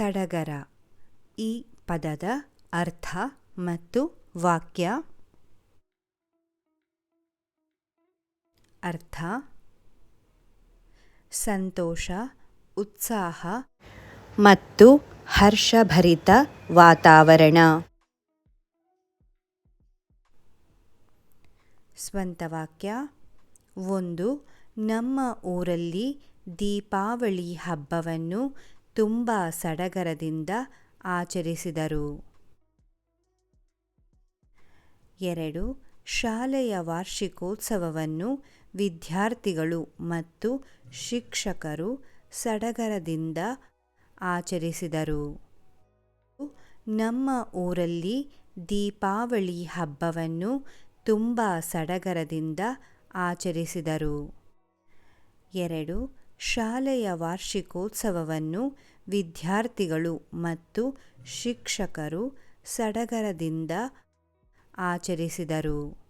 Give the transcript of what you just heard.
ಸಡಗರ. ಈ ಪದದ ಅರ್ಥ ಮತ್ತು ವಾಕ್ಯ ಅರ್ಥ ಸಂತೋಷ, ಉತ್ಸಾಹ ಮತ್ತು ಹರ್ಷಭರಿತ ವಾತಾವರಣ. ಸ್ವಂತ ವಾಕ್ಯ, ಒಂದು ನಮ್ಮ ಊರಲ್ಲಿ ದೀಪಾವಳಿ ಹಬ್ಬವನ್ನು ತುಂಬ ಸಡಗರದಿಂದ ಆಚರಿಸಿದರು. ಎರಡು, ಶಾಲೆಯ ವಾರ್ಷಿಕೋತ್ಸವವನ್ನು ವಿದ್ಯಾರ್ಥಿಗಳು ಮತ್ತು ಶಿಕ್ಷಕರು ಸಡಗರದಿಂದ ಆಚರಿಸಿದರು. ನಮ್ಮ ಊರಲ್ಲಿ ದೀಪಾವಳಿ ಹಬ್ಬವನ್ನು ತುಂಬ ಸಡಗರದಿಂದ ಆಚರಿಸಿದರು. ಎರಡು ಶಾಲೆಯ ವಾರ್ಷಿಕೋತ್ಸವವನ್ನು ವಿದ್ಯಾರ್ಥಿಗಳು ಮತ್ತು ಶಿಕ್ಷಕರು ಸಡಗರದಿಂದ ಆಚರಿಸಿದರು.